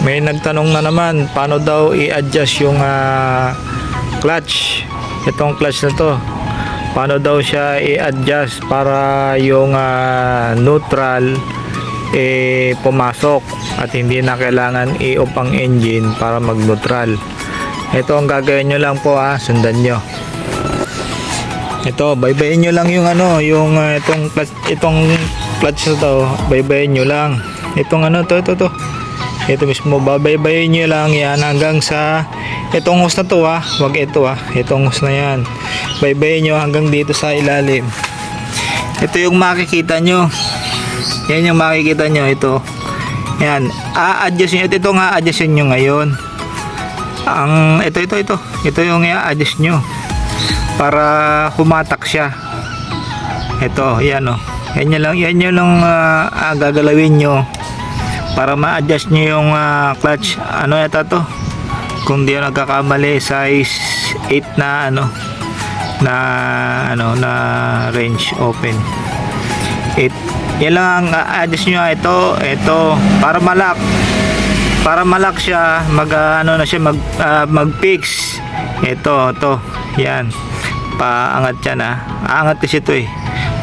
May nagtanong na naman, paano daw i-adjust yung ah, clutch? Itong clutch na to. Paano daw siya i-adjust para yung ah, neutral eh pumasok at hindi na kailangan i-off ang engine para mag-neutral. Ito ang gagawin nyo lang po ha, sundan nyo. Ito, baybayin nyo lang yung ano, yung ah, itong clutch, itong clutch na to, baybayin nyo lang. Itong ano to, ito to. Ito mismo, babaybayin nyo lang yan hanggang sa itong hose na to ha, wag ito ha, itong hose na yan. Baybayin nyo hanggang dito sa ilalim. Ito yung makikita nyo. Yan yung makikita nyo, ito. Yan, a-adjust nyo, ito nga adjust nyo ngayon. Ang, ito, ito, ito. Ito yung i-adjust nyo para humatak siya. Ito, yan o. Yan yun lang, yan yun lang ah, gagalawin nyo para ma-adjust nyo yung ah, clutch. Ano yata to? Kung di nagkakamali, size 8 na ano na ano na range open. 8. Yan lang ang ah, adjust nyo ito, ito para malak para malak siya mag ah, ano na siya mag ah, mag-fix ito to yan paangat yan ah aangat kasi ito eh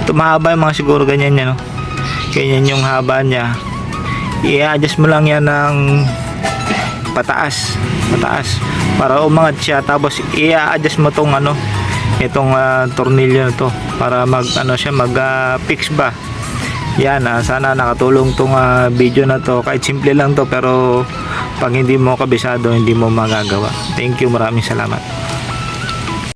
ito mahaba yung mga siguro ganyan yan no? ganyan yung haba niya i-adjust mo lang yan ng pataas pataas para umangat siya. Tapos i-adjust mo tong ano itong ah, tornilyo na to para mag ano siya mag ah, fix ba. Yan ah, sana nakatulong tong ah, video na to. Kahit simple lang to pero pag hindi mo kabisado hindi mo magagawa. Thank you maraming salamat